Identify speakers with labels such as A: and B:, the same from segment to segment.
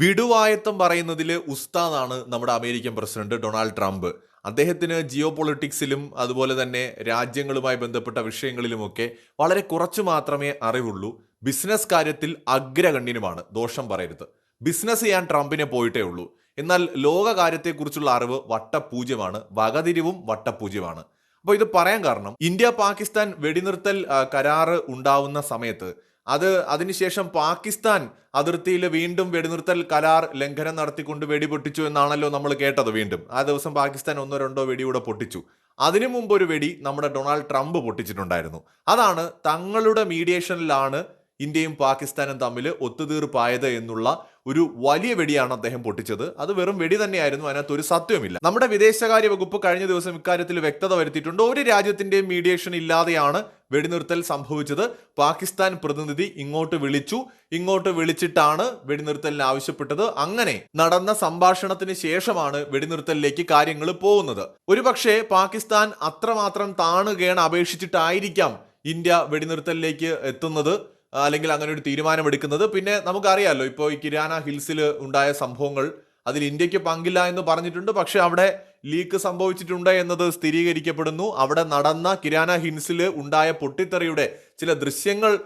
A: വിടുവായത്തം പറയുന്നതിൽ ഉസ്താദാണ് നമ്മുടെ അമേരിക്കൻ പ്രസിഡന്റ് ഡൊണാൾഡ് ട്രംപ്. അദ്ദേഹത്തിന് ജിയോ പൊളിറ്റിക്സിലും അതുപോലെ തന്നെ രാജ്യങ്ങളുമായി ബന്ധപ്പെട്ട വിഷയങ്ങളിലുമൊക്കെ വളരെ കുറച്ചു മാത്രമേ അറിവുള്ളൂ. ബിസിനസ് കാര്യത്തിൽ അഗ്രഗണ്യനുമാണ് ദോഷം പറയരുത്. ബിസിനസ് ചെയ്യാൻ ട്രംപിനെ പോയിട്ടേ ഉള്ളൂ. എന്നാൽ ലോക കാര്യത്തെക്കുറിച്ചുള്ള അറിവ് വട്ടപൂജ്യമാണ് വകതിരിവും വട്ടപൂജ്യമാണ്. അപ്പോൾ ഇത് പറയാൻ കാരണം ഇന്ത്യ പാകിസ്ഥാൻ വെടിനിർത്തൽ കരാറ് ഉണ്ടാവുന്ന സമയത്ത് അത് അതിനുശേഷം പാകിസ്ഥാൻ അതിർത്തിയിൽ വീണ്ടും വെടിനിർത്തൽ കരാർ ലംഘനം നടത്തിക്കൊണ്ട് വെടിപൊട്ടിച്ചു എന്നാണല്ലോ നമ്മൾ കേട്ടത് വീണ്ടും. ആ ദിവസം പാകിസ്ഥാൻ ഒന്നോ രണ്ടോ വെടിയൂടെ പൊട്ടിച്ചു. അതിനു മുമ്പ് ഒരു വെടി നമ്മുടെ ഡൊണാൾഡ് ട്രംപ് പൊട്ടിച്ചിട്ടുണ്ടായിരുന്നു. അതാണ് തങ്ങളുടെ മീഡിയേഷനിലാണ് ഇന്ത്യയും പാകിസ്ഥാനും തമ്മിൽ ഒത്തുതീർപ്പായത് എന്നുള്ള ഒരു വലിയ വെടിയാണ് അദ്ദേഹം പൊട്ടിച്ചത്. അത് വെറും വെടി തന്നെയായിരുന്നു അതിനകത്ത് ഒരു സത്യവുമില്ല. നമ്മുടെ വിദേശകാര്യ വകുപ്പ് കഴിഞ്ഞ ദിവസം ഇക്കാര്യത്തിൽ വ്യക്തത വരുത്തിയിട്ടുണ്ട്. ഒരു രാജ്യത്തിന്റെയും മീഡിയേഷൻ ഇല്ലാതെയാണ് വെടിനിർത്തൽ സംഭവിച്ചത്. പാകിസ്ഥാൻ പ്രതിനിധി ഇങ്ങോട്ട് വിളിച്ചു. ഇങ്ങോട്ട് വിളിച്ചിട്ടാണ് വെടിനിർത്തലിന് ആവശ്യപ്പെട്ടത്. അങ്ങനെ നടന്ന സംഭാഷണത്തിന് ശേഷമാണ് വെടിനിർത്തലിലേക്ക് കാര്യങ്ങൾ പോകുന്നത്. ഒരുപക്ഷെ പാകിസ്ഥാൻ അത്രമാത്രം താണുകയാണ് അപേക്ഷിച്ചിട്ടായിരിക്കാം ഇന്ത്യ വെടിനിർത്തലിലേക്ക് എത്തുന്നത്. അല്ലെങ്കിൽ അങ്ങനെ ഒരു തീരുമാനമെടുക്കുന്നത് പിന്നെ നമുക്കറിയാമല്ലോ ഇപ്പോൾ ഈ കിരാന ഹിൽസിൽ ഉണ്ടായ സംഭവങ്ങൾ അതിൽ ഇന്ത്യയ്ക്ക് പങ്കില്ല എന്ന് പറഞ്ഞിട്ടുണ്ട്. പക്ഷെ അവിടെ ലീക്ക് സംഭവിച്ചിട്ടുണ്ട് എന്നത് സ്ഥിരീകരിക്കപ്പെടുന്നു. അവിടെ നടന്ന കിരാന ഹിൻസിൽ ഉണ്ടായ പൊട്ടിത്തെറിയുടെ ചില ദൃശ്യങ്ങൾ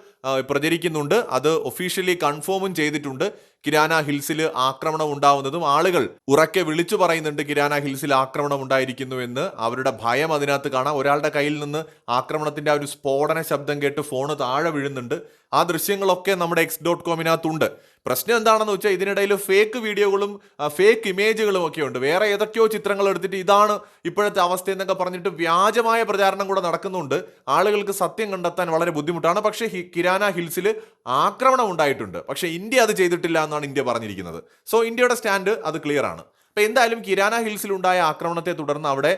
A: പ്രചരിക്കുന്നുണ്ട്. അത് ഒഫീഷ്യലി കൺഫേമും ചെയ്തിട്ടുണ്ട്. കിരാന ഹിൽസിൽ ആക്രമണം ഉണ്ടാവുന്നതും ആളുകൾ ഉറക്കെ വിളിച്ചു പറയുന്നുണ്ട് കിരാന ഹിൽസിൽ ആക്രമണം ഉണ്ടായിരിക്കുന്നു എന്ന്. അവരുടെ ഭയം അതിനകത്ത് കാണാം. ഒരാളുടെ കയ്യിൽ നിന്ന് ആക്രമണത്തിന്റെ ആ ഒരു സ്ഫോടന ശബ്ദം കേട്ട് ഫോണ് താഴെ വീഴുന്നുണ്ട്. ആ ദൃശ്യങ്ങളൊക്കെ നമ്മുടെ എക്സ് ഡോട്ട് കോമിനകത്തുണ്ട് പ്രശ്നം എന്താണെന്ന് വെച്ചാൽ ഇതിനിടയിൽ ഫേക്ക് വീഡിയോകളും ഫേക്ക് ഇമേജുകളും ഒക്കെ ഉണ്ട്. വേറെ ഏതൊക്കെയോ ചിത്രങ്ങൾ എടുത്തിട്ട് ഇതാണ് ഇപ്പോഴത്തെ അവസ്ഥ എന്നൊക്കെ പറഞ്ഞിട്ട് വ്യാജമായ പ്രചാരണം കൂടെ നടക്കുന്നുണ്ട്. ആളുകൾക്ക് സത്യം കണ്ടെത്താൻ വളരെ ബുദ്ധിമുട്ടാണ്. പക്ഷേ കിരാന ഹിൽസിൽ ആക്രമണം ഉണ്ടായിട്ടുണ്ട്. പക്ഷേ ഇന്ത്യ അത് ചെയ്തിട്ടില്ല എന്നാണ് ഇന്ത്യ പറഞ്ഞിരിക്കുന്നത്. സോ ഇന്ത്യയുടെ സ്റ്റാൻഡ് അത് ക്ലിയർ ആണ്. അപ്പൊ എന്തായാലും കിരാന ഹിൽസിൽ ഉണ്ടായ ആക്രമണത്തെ തുടർന്ന് അവിടെ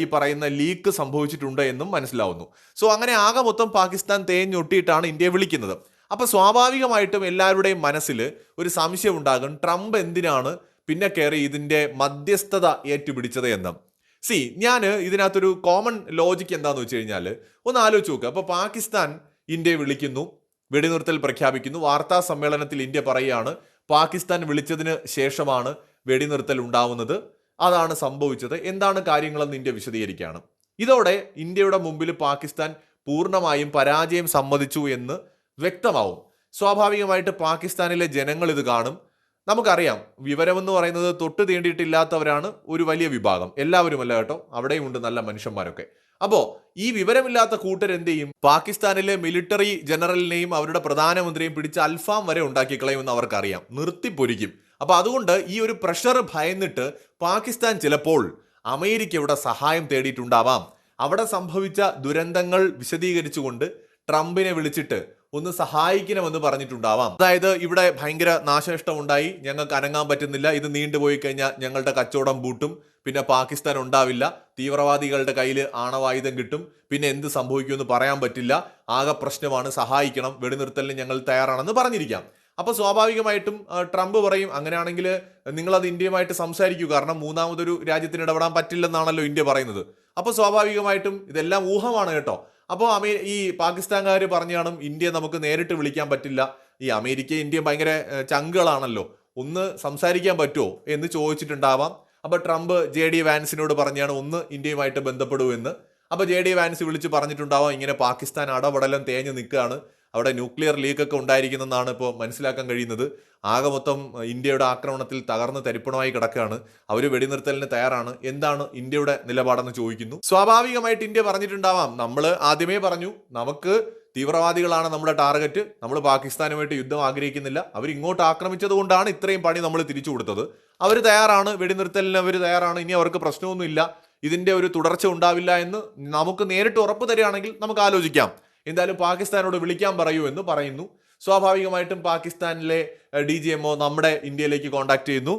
A: ഈ പറയുന്ന ലീക്ക് സംഭവിച്ചിട്ടുണ്ട് എന്നും മനസ്സിലാവുന്നു. സോ അങ്ങനെ ആകെ മൊത്തം പാകിസ്ഥാൻ തേഞ്ഞൊട്ടിയിട്ടാണ് ഇന്ത്യ വിളിക്കുന്നത്. അപ്പോൾ സ്വാഭാവികമായിട്ടും എല്ലാവരുടെയും മനസ്സിൽ ഒരു സംശയം ഉണ്ടാകും ട്രംപ് എന്തിനാണ് പിന്നെ കയറി ഇതിന്റെ മധ്യസ്ഥത ഏറ്റുപിടിച്ചത് എന്ന്. സി ഞാൻ ഇതിനകത്തൊരു കോമൺ ലോജിക്ക് എന്താന്ന് വെച്ച് കഴിഞ്ഞാൽ ഒന്ന് ആലോചിച്ച് നോക്കുക അപ്പോൾ പാകിസ്ഥാൻ ഇന്ത്യയെ വിളിക്കുന്നു വെടിനിർത്തൽ പ്രഖ്യാപിക്കുന്നു വാർത്താ സമ്മേളനത്തിൽ ഇന്ത്യ പറയുകയാണ് പാകിസ്ഥാൻ വിളിച്ചതിന് ശേഷമാണ് വെടിനിർത്തൽ ഉണ്ടാവുന്നത്. അതാണ് സംഭവിച്ചത്. എന്താണ് കാര്യങ്ങളെന്ന് ഇന്ത്യ വിശദീകരിക്കുകയാണ്. ഇതോടെ ഇന്ത്യയുടെ മുമ്പിൽ പാകിസ്ഥാൻ പൂർണമായും പരാജയം സമ്മതിച്ചു എന്ന് വ്യക്തമാവും. സ്വാഭാവികമായിട്ട് പാകിസ്ഥാനിലെ ജനങ്ങൾ ഇത് കാണും. നമുക്കറിയാം വിവരമെന്ന് പറയുന്നത് തൊട്ട് തീണ്ടിയിട്ടില്ലാത്തവരാണ് ഒരു വലിയ വിഭാഗം. എല്ലാവരുമല്ല കേട്ടോ. അവിടെയും ഉണ്ട് നല്ല മനുഷ്യന്മാരൊക്കെ. അപ്പോ ഈ വിവരമില്ലാത്ത കൂട്ടർ എന്ത് ചെയ്യും? പാകിസ്ഥാനിലെ മിലിറ്ററി ജനറലിനെയും അവരുടെ പ്രധാനമന്ത്രിയെയും പിടിച്ച് അൽഫാം വരെ ഉണ്ടാക്കിക്കളയുമെന്ന് അവർക്കറിയാം. നിർത്തിപ്പൊരിക്കും. അപ്പൊ അതുകൊണ്ട് ഈ ഒരു പ്രഷർ ഭയന്നിട്ട് പാകിസ്ഥാൻ ചിലപ്പോൾ അമേരിക്കയുടെ സഹായം തേടിയിട്ടുണ്ടാവാം. അവിടെ സംഭവിച്ച ദുരന്തങ്ങൾ വിശദീകരിച്ചുകൊണ്ട് ട്രംപിനെ വിളിച്ചിട്ട് ഒന്ന് സഹായിക്കണമെന്ന് പറഞ്ഞിട്ടുണ്ടാവാം. അതായത് ഇവിടെ ഭയങ്കര നാശനഷ്ടം ഉണ്ടായി ഞങ്ങൾക്ക് അനങ്ങാൻ പറ്റുന്നില്ല. ഇത് നീണ്ടുപോയി കഴിഞ്ഞാൽ ഞങ്ങളുടെ കച്ചവടം പൂട്ടും. പിന്നെ പാകിസ്ഥാൻ ഉണ്ടാവില്ല. തീവ്രവാദികളുടെ കയ്യിൽ ആണവായുധം കിട്ടും. പിന്നെ എന്ത് സംഭവിക്കുമെന്ന് പറയാൻ പറ്റില്ല. ആകെ പ്രശ്നമാണ് സഹായിക്കണം. വെടിനിർത്തലിന് ഞങ്ങൾ തയ്യാറാണെന്ന് പറഞ്ഞിരിക്കാം. അപ്പോൾ സ്വാഭാവികമായിട്ടും ട്രംപ് പറയും അങ്ങനെയാണെങ്കിൽ നിങ്ങളത് ഇന്ത്യയുമായിട്ട് സംസാരിക്കൂ. കാരണം മൂന്നാമതൊരു രാജ്യത്തിന് ഇടപെടാൻ പറ്റില്ലെന്നാണല്ലോ ഇന്ത്യ പറയുന്നത്. അപ്പോൾ സ്വാഭാവികമായിട്ടും ഇതെല്ലാം ഊഹമാണ് കേട്ടോ. അപ്പോൾ അമേ ഈ പാകിസ്ഥാൻകാർ പറഞ്ഞു കാണും ഇന്ത്യ നമുക്ക് നേരിട്ട് വിളിക്കാൻ പറ്റില്ല. ഈ അമേരിക്ക ഇന്ത്യ ഭയങ്കര ചങ്കുകളാണല്ലോ. ഒന്ന് സംസാരിക്കാൻ പറ്റുമോ എന്ന് ചോദിച്ചിട്ടുണ്ടാവാം. അപ്പോൾ ട്രംപ് ജെ ഡി വാൻസിനോട് പറഞ്ഞാണ് ഒന്ന് ഇന്ത്യയുമായിട്ട് ബന്ധപ്പെടുമെന്ന് അപ്പോൾ അപ്പൊ ജെ ഡി വാൻസ് വിളിച്ച് പറഞ്ഞിട്ടുണ്ടാവാം ഇങ്ങനെ പാകിസ്ഥാൻ അടപടലം തേഞ്ഞ് നിൽക്കുകയാണ്. അവിടെ ന്യൂക്ലിയർ ലീക്ക് ഒക്കെ ഉണ്ടായിരിക്കുന്നെന്നാണ് ഇപ്പോൾ മനസ്സിലാക്കാൻ കഴിയുന്നത്. ആകെ മൊത്തം ഇന്ത്യയുടെ ആക്രമണത്തിൽ തകർന്ന് തരിപ്പണമായി കിടക്കുകയാണ്. അവർ വെടിനിർത്തലിന് തയ്യാറാണ്. എന്താണ് ഇന്ത്യയുടെ നിലപാടെന്ന് ചോദിക്കുന്നു. സ്വാഭാവികമായിട്ട് ഇന്ത്യ പറഞ്ഞിട്ടുണ്ടാവാം. നമ്മൾ ആദ്യമേ പറഞ്ഞു നമുക്ക് തീവ്രവാദികളാണ് നമ്മുടെ ടാർഗറ്റ്. നമ്മൾ പാകിസ്ഥാനുമായിട്ട് യുദ്ധം ആഗ്രഹിക്കുന്നില്ല. അവർ ഇങ്ങോട്ട് ആക്രമിച്ചത് കൊണ്ടാണ് ഇത്രയും പണി നമ്മൾ തിരിച്ചു കൊടുത്തത്. അവർ തയ്യാറാണ്. വെടിനിർത്തലിന് അവർ തയ്യാറാണ്. ഇനി അവർക്ക് പ്രശ്നമൊന്നുമില്ല. ഇതിന്റെ ഒരു തുടർച്ച ഉണ്ടാവില്ല എന്ന് നമുക്ക് നേരിട്ട് ഉറപ്പ് തരികയാണെങ്കിൽ നമുക്ക് ആലോചിക്കാം. എന്തായാലും പാകിസ്ഥാനോട് വിളിക്കാൻ പറയൂ എന്ന് പറയുന്നു. സ്വാഭാവികമായിട്ടും പാകിസ്ഥാനിലെ ഡി ജി എംഒ നമ്മുടെ ഇന്ത്യയിലേക്ക് കോൺടാക്ട് ചെയ്യുന്നു.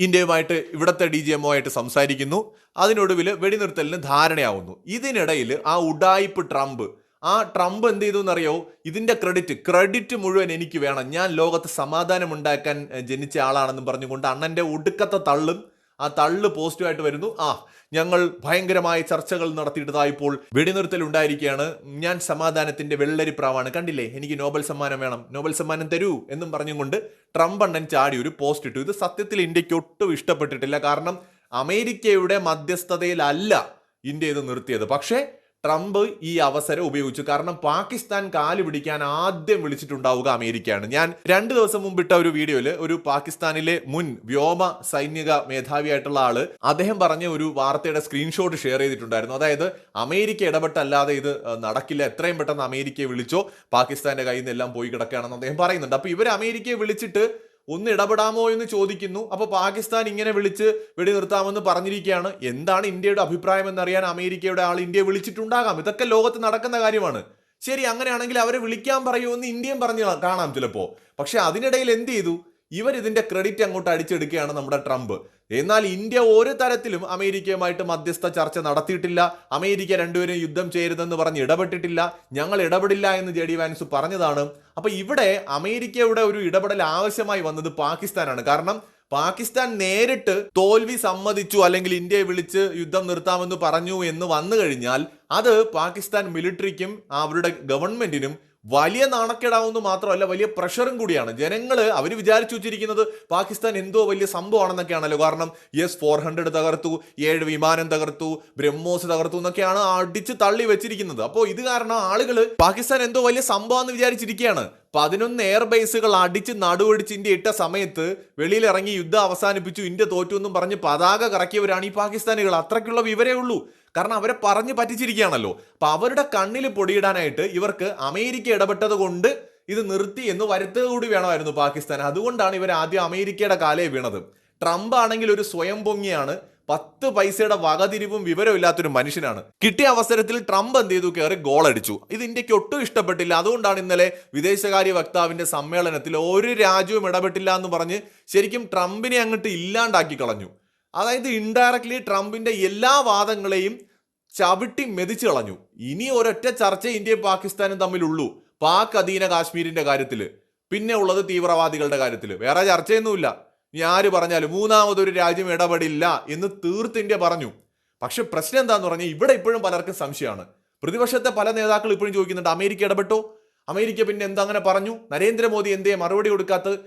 A: ഇന്ത്യയുമായിട്ട് ഇവിടുത്തെ ഡി ജി എംഒ ആയിട്ട് സംസാരിക്കുന്നു. അതിനൊടുവിൽ വെടിനിർത്തലിന് ധാരണയാവുന്നു. ഇതിനിടയിൽ ആ ഉഡായിപ്പ് ട്രംപ് ആ ട്രംപ് എന്ത് ചെയ്തു എന്നറിയോ? ഇതിന്റെ ക്രെഡിറ്റ് ക്രെഡിറ്റ് മുഴുവൻ എനിക്ക് വേണം. ഞാൻ ലോകത്ത് സമാധാനം ഉണ്ടാക്കാൻ ജനിച്ച ആളാണെന്നും പറഞ്ഞുകൊണ്ട് അണ്ണന്റെ ഒടുക്കത്തെ തള്ളും ആ തള്ളു പോസ്റ്റുമായിട്ട് വരുന്നു. ആ ഞങ്ങൾ ഭയങ്കരമായ ചർച്ചകൾ നടത്തിയിട്ടതാ ഇപ്പോൾ വെടിനിർത്തൽ ഉണ്ടായിരിക്കുകയാണ്. ഞാൻ സമാധാനത്തിന്റെ വെള്ളരി പ്രാവാണ് കണ്ടില്ലേ? എനിക്ക് നോബൽ സമ്മാനം വേണം. നോബൽ സമ്മാനം തരൂ എന്നും പറഞ്ഞുകൊണ്ട് ട്രംപ് അണ്ണൻ ചാടി ഒരു പോസ്റ്റ് ഇട്ടു. ഇത് സത്യത്തിൽ ഇന്ത്യയ്ക്ക് ഒട്ടും ഇഷ്ടപ്പെട്ടിട്ടില്ല. കാരണം അമേരിക്കയുടെ മധ്യസ്ഥതയിലല്ല ഇന്ത്യ ഇത് നിർത്തിയത്. പക്ഷേ ട്രംപ് ഈ അവസരം ഉപയോഗിച്ചു. കാരണം പാകിസ്ഥാൻ കാൽ പിടിക്കാൻ ആദ്യം വിളിച്ചിട്ടുണ്ടാവുക അമേരിക്കയാണ്. ഞാൻ രണ്ട് ദിവസം മുമ്പിട്ട ഒരു വീഡിയോയിൽ ഒരു പാകിസ്ഥാനിലെ മുൻ വ്യോമ സൈനിക മേധാവിയായിട്ടുള്ള ആൾ അദ്ദേഹം പറഞ്ഞ ഒരു വാർത്തയുടെ സ്ക്രീൻഷോട്ട് ഷെയർ ചെയ്തിട്ടുണ്ടായിരുന്നു. അതായത് അമേരിക്ക ഇടപെട്ടല്ലാതെ ഇത് നടക്കില്ല. എത്രയും പെട്ടെന്ന് അമേരിക്കയെ വിളിച്ചോ പാകിസ്ഥാന്റെ കയ്യിൽ നിന്ന് എല്ലാം പോയി കിടക്കുകയാണെന്ന് അദ്ദേഹം പറയുന്നുണ്ട്. അപ്പൊ ഇവർ അമേരിക്കയെ വിളിച്ചിട്ട് ഒന്ന് ഇടപെടാമോ എന്ന് ചോദിക്കുന്നു. അപ്പൊ പാകിസ്ഥാൻ ഇങ്ങനെ വിളിച്ച് വെടി നിർത്താമെന്ന് പറഞ്ഞിരിക്കുകയാണ്. എന്താണ് ഇന്ത്യയുടെ അഭിപ്രായം എന്നറിയാൻ അമേരിക്കയുടെ ആൾ ഇന്ത്യയെ വിളിച്ചിട്ടുണ്ടാകാം. ഇതൊക്കെ ലോകത്ത് നടക്കുന്ന കാര്യമാണ്. ശരി അങ്ങനെയാണെങ്കിൽ അവരെ വിളിക്കാൻ പറയുമെന്ന് ഇന്ത്യയും പറഞ്ഞു കാണാം ചിലപ്പോ. പക്ഷെ അതിനിടയിൽ എന്ത് ചെയ്തു? ഇവർ ഇതിന്റെ ക്രെഡിറ്റ് അങ്ങോട്ട് അടിച്ചെടുക്കുകയാണ് നമ്മുടെ ട്രംപ്. എന്നാൽ ഇന്ത്യ ഒരു തരത്തിലും അമേരിക്കയുമായിട്ട് മധ്യസ്ഥ ചർച്ച നടത്തിയിട്ടില്ല. അമേരിക്ക രണ്ടുപേരും യുദ്ധം ചെയ്യരുതെന്ന് പറഞ്ഞ് ഇടപെട്ടിട്ടില്ല. ഞങ്ങൾ ഇടപെടില്ല എന്ന് ജെ ഡി വാൻസ് പറഞ്ഞതാണ്. അപ്പൊ ഇവിടെ അമേരിക്കയുടെ ഒരു ഇടപെടൽ ആവശ്യമായി വന്നത് പാകിസ്ഥാനാണ്. കാരണം പാകിസ്ഥാൻ നേരിട്ട് തോൽവി സമ്മതിച്ചു അല്ലെങ്കിൽ ഇന്ത്യയെ വിളിച്ച് യുദ്ധം നിർത്താമെന്ന് പറഞ്ഞു എന്ന് വന്നു കഴിഞ്ഞാൽ അത് പാകിസ്ഥാൻ മിലിറ്ററിക്കും അവരുടെ ഗവൺമെന്റിനും വലിയ നാണക്കേടാവുന്നു മാത്രമല്ല വലിയ പ്രഷറും കൂടിയാണ്. ജനങ്ങൾ അവർ വിചാരിച്ചു വെച്ചിരിക്കുന്നത് പാകിസ്ഥാൻ എന്തോ വലിയ സംഭവമാണെന്നൊക്കെയാണല്ലോ. കാരണം എസ് ഫോർ ഹൺഡ്രഡ് തകർത്തു ഏഴ് വിമാനം തകർത്തു ബ്രഹ്മോസ് തകർത്തു എന്നൊക്കെയാണ് അടിച്ച് തള്ളി വെച്ചിരിക്കുന്നത്. അപ്പോൾ ഇത് കാരണം ആളുകൾ പാകിസ്ഥാൻ എന്തോ വലിയ സംഭവമാണെന്ന് വിചാരിച്ചിരിക്കുകയാണ്. പതിനൊന്ന് എയർ ബേസുകൾ അടിച്ച് നടുവടിച്ച് ഇന്ത്യ ഇട്ട സമയത്ത് വെളിയിലിറങ്ങി യുദ്ധം അവസാനിപ്പിച്ചു ഇന്ത്യ തോറ്റു എന്നും പറഞ്ഞ് പതാക കറക്കിയവരാണ് ഈ പാകിസ്ഥാനികൾ. അത്രയ്ക്കുള്ള വിവരേ ഉള്ളൂ. കാരണം അവരെ പറഞ്ഞു പറ്റിച്ചിരിക്കുകയാണല്ലോ. അപ്പൊ അവരുടെ കണ്ണിൽ പൊടിയിടാനായിട്ട് ഇവർക്ക് അമേരിക്ക ഇടപെട്ടത് കൊണ്ട് ഇത് നിർത്തി എന്ന് വരുത്തുക കൂടി വേണമായിരുന്നു പാകിസ്ഥാൻ അതുകൊണ്ടാണ് ഇവർ ആദ്യം അമേരിക്കയുടെ കാലേ വീണത്. ട്രംപ് ആണെങ്കിൽ ഒരു സ്വയം പൊങ്ങിയാണ്. പത്ത് പൈസയുടെ വകതിരിവും വിവരമില്ലാത്തൊരു മനുഷ്യനാണ്. കിട്ടിയ അവസരത്തിൽ ട്രംപ് എന്ത് ചെയ്തു? കയറി ഗോൾ അടിച്ചു. ഇത് ഇന്ത്യയ്ക്ക് ഒട്ടും ഇഷ്ടപ്പെട്ടില്ല. അതുകൊണ്ടാണ് ഇന്നലെ വിദേശകാര്യ വക്താവിന്റെ സമ്മേളനത്തിൽ ഒരു രാജ്യവും ഇടപെട്ടില്ല എന്ന് പറഞ്ഞ് ശരിക്കും ട്രംപിനെ അങ്ങോട്ട് ഇല്ലാണ്ടാക്കി കളഞ്ഞു. അതായത് ഇൻഡയറക്ട്ലി ട്രംപിന്റെ എല്ലാ വാദങ്ങളെയും ചവിട്ടി മെതിച്ചു കളഞ്ഞു. ഇനി ഒരൊറ്റ ചർച്ച ഇന്ത്യയും പാകിസ്ഥാനും തമ്മിലുള്ളൂ. പാക് അധീന കാശ്മീരിന്റെ കാര്യത്തിൽ പിന്നെ ഉള്ളത് തീവ്രവാദികളുടെ കാര്യത്തിൽ വേറെ ചർച്ചയൊന്നുമില്ല. ഇനി ആര് പറഞ്ഞാലും മൂന്നാമതൊരു രാജ്യം ഇടപെടില്ല എന്ന് തീർത്ത് ഇന്ത്യ പറഞ്ഞു. പക്ഷെ പ്രശ്നം എന്താന്ന് പറഞ്ഞാൽ ഇവിടെ ഇപ്പോഴും പലർക്കും സംശയമാണ്. പ്രതിപക്ഷത്തെ പല നേതാക്കൾ ഇപ്പോഴും ചോദിക്കുന്നുണ്ട് അമേരിക്ക ഇടപെട്ടോ? അമേരിക്ക പിന്നെ എന്താ അങ്ങനെ പറഞ്ഞു? നരേന്ദ്രമോദി എന്തേ മറുപടി കൊടുക്കാത്തത്?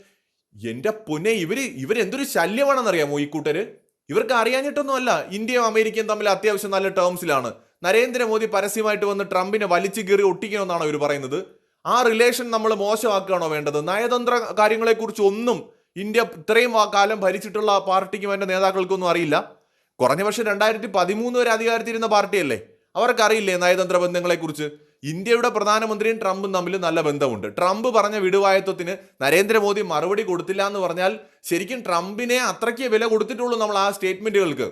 A: എന്റെ പൊന്നെ ഇവർ ഇവരെന്തൊരു ശല്യമാണെന്നറിയാമോ ഈ കൂട്ടര്? ഇവർക്ക് അറിയാഞ്ഞിട്ടൊന്നുമല്ല ഇന്ത്യയും അമേരിക്കയും തമ്മിൽ അത്യാവശ്യം നല്ല ടേംസിലാണ് നരേന്ദ്രമോദി പരസ്യമായിട്ട് വന്ന് ട്രംപിനെ വലിച്ചു കീറി ഒട്ടിക്കണമെന്നാണ് ഇവർ പറയുന്നത്. ആ റിലേഷൻ നമ്മൾ മോശമാക്കുകയാണോ വേണ്ടത്? നയതന്ത്ര കാര്യങ്ങളെക്കുറിച്ച് ഒന്നും ഇന്ത്യ ഇത്രയും കാലം ഭരിച്ചിട്ടുള്ള പാർട്ടിക്കും അതിന്റെ നേതാക്കൾക്കൊന്നും അറിയില്ല. കുറഞ്ഞ പക്ഷേ രണ്ടായിരത്തി പതിമൂന്ന് വരെ അധികാരത്തിരുന്ന പാർട്ടിയല്ലേ? അവർക്കറിയില്ലേ നയതന്ത്ര ബന്ധങ്ങളെക്കുറിച്ച്? ഇന്ത്യയുടെ പ്രധാനമന്ത്രിയും ട്രംപും തമ്മിൽ നല്ല ബന്ധമുണ്ട്. ട്രംപ് പറഞ്ഞ വിടുവായത്വത്തിന് നരേന്ദ്രമോദി മറുപടി കൊടുത്തില്ല എന്ന് പറഞ്ഞാൽ ശരിക്കും ട്രംപിനെ അത്രയ്ക്ക് വില കൊടുത്തിട്ടുള്ളൂ നമ്മൾ ആ സ്റ്റേറ്റ്മെന്റുകൾക്ക്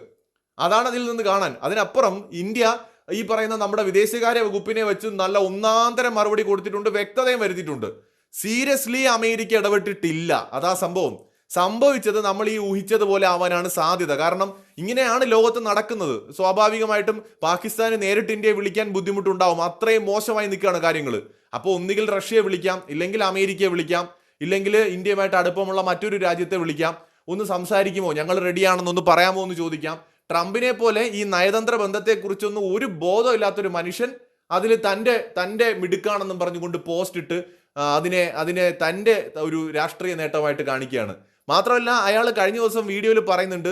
A: അതാണ് അതിൽ നിന്ന് കാണാൻ. അതിനപ്പുറം ഇന്ത്യ ഈ പറയുന്ന നമ്മുടെ വിദേശകാര്യ വകുപ്പിനെ വെച്ച് നല്ല ഒന്നാന്തരം മറുപടി കൊടുത്തിട്ടുണ്ട് വ്യക്തതയും വരുത്തിയിട്ടുണ്ട്. സീരിയസ്ലി അമേരിക്ക ഇടപെട്ടിട്ടില്ല. അതാ സംഭവം. സംഭവിച്ചത് നമ്മൾ ഈ ഊഹിച്ചതുപോലെ ആവാനാണ് സാധ്യത. കാരണം ഇങ്ങനെയാണ് ലോകത്ത് നടക്കുന്നത്. സ്വാഭാവികമായിട്ടും പാകിസ്ഥാന് നേരിട്ട് ഇന്ത്യയെ വിളിക്കാൻ ബുദ്ധിമുട്ടുണ്ടാവും. അത്രയും മോശമായി നിൽക്കുകയാണ് കാര്യങ്ങൾ. അപ്പോൾ ഒന്നുകിൽ റഷ്യയെ വിളിക്കാം ഇല്ലെങ്കിൽ അമേരിക്കയെ വിളിക്കാം ഇല്ലെങ്കിൽ ഇന്ത്യയുമായിട്ട് അടുപ്പമുള്ള മറ്റൊരു രാജ്യത്തെ വിളിക്കാം. ഒന്ന് സംസാരിക്കുമോ? ഞങ്ങൾ റെഡിയാണെന്നൊന്ന് പറയാമോ എന്ന് ചോദിക്കാം. ട്രംപിനെ പോലെ ഈ നയതന്ത്ര ബന്ധത്തെക്കുറിച്ചൊന്നും ഒരു ബോധമില്ലാത്തൊരു മനുഷ്യൻ അതിൽ തന്റെ തന്റെ മിടുക്കാണെന്നും പറഞ്ഞുകൊണ്ട് പോസ്റ്റ് ഇട്ട് അതിനെ അതിനെ തന്റെ ഒരു രാഷ്ട്രീയ നേട്ടമായിട്ട് കാണിക്കുകയാണ്. മാത്രമല്ല അയാൾ കഴിഞ്ഞ ദിവസം വീഡിയോയിൽ പറയുന്നുണ്ട്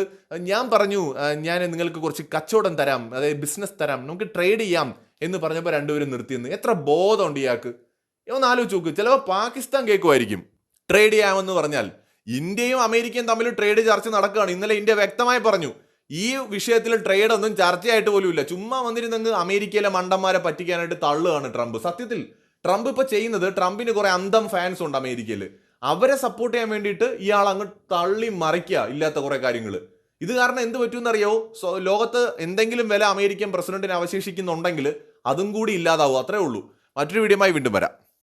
A: ഞാൻ പറഞ്ഞു ഞാൻ നിങ്ങൾക്ക് കുറച്ച് കച്ചവടം തരാം അതായത് ബിസിനസ് തരാം നമുക്ക് ട്രേഡ് ചെയ്യാം എന്ന് പറഞ്ഞപ്പോൾ രണ്ടുപേരും നിർത്തിയെന്ന്. എത്ര ബോധമുണ്ട് ഇയാൾക്ക്. ഒന്ന് ആലോചിച്ച് നോക്ക് ചിലപ്പോൾ പാകിസ്ഥാൻ കേൾക്കുമായിരിക്കും ട്രേഡ് ചെയ്യാമെന്ന് പറഞ്ഞാൽ. ഇന്ത്യയും അമേരിക്കയും തമ്മിൽ ട്രേഡ് ചർച്ച നടക്കുകയാണ്. ഇന്നലെ ഇന്ത്യ വ്യക്തമായി പറഞ്ഞു ഈ വിഷയത്തിൽ ട്രേഡ് ഒന്നും ചർച്ചയായിട്ട് ഇല്ല ചുമ്മാ വന്നിരുന്നെങ്കിൽ അമേരിക്കയിലെ മണ്ടന്മാരെ പറ്റിക്കാനായിട്ട് തള്ളുകയാണ് ട്രംപ്. സത്യത്തിൽ ട്രംപ് ഇപ്പോൾ ചെയ്യുന്നത് ട്രംപിന് കുറേ അന്തം ഫാൻസ് ഉണ്ട് അമേരിക്കയിൽ അവരെ സപ്പോർട്ട് ചെയ്യാൻ വേണ്ടിയിട്ട് ഇയാൾ അങ്ങ് തള്ളി മറിക്കുക ഇല്ലാത്ത കുറേ കാര്യങ്ങൾ ഇത് കാരണം എന്ത് പറ്റുമെന്നറിയോ? സോ ലോകത്ത് എന്തെങ്കിലും വില അമേരിക്കൻ പ്രസിഡന്റിന് അവശേഷിക്കുന്നുണ്ടെങ്കിൽ അതും കൂടി ഇല്ലാതാവും. അത്രേ ഉള്ളൂ. മറ്റൊരു വീഡിയോമായി വീണ്ടും വരാം.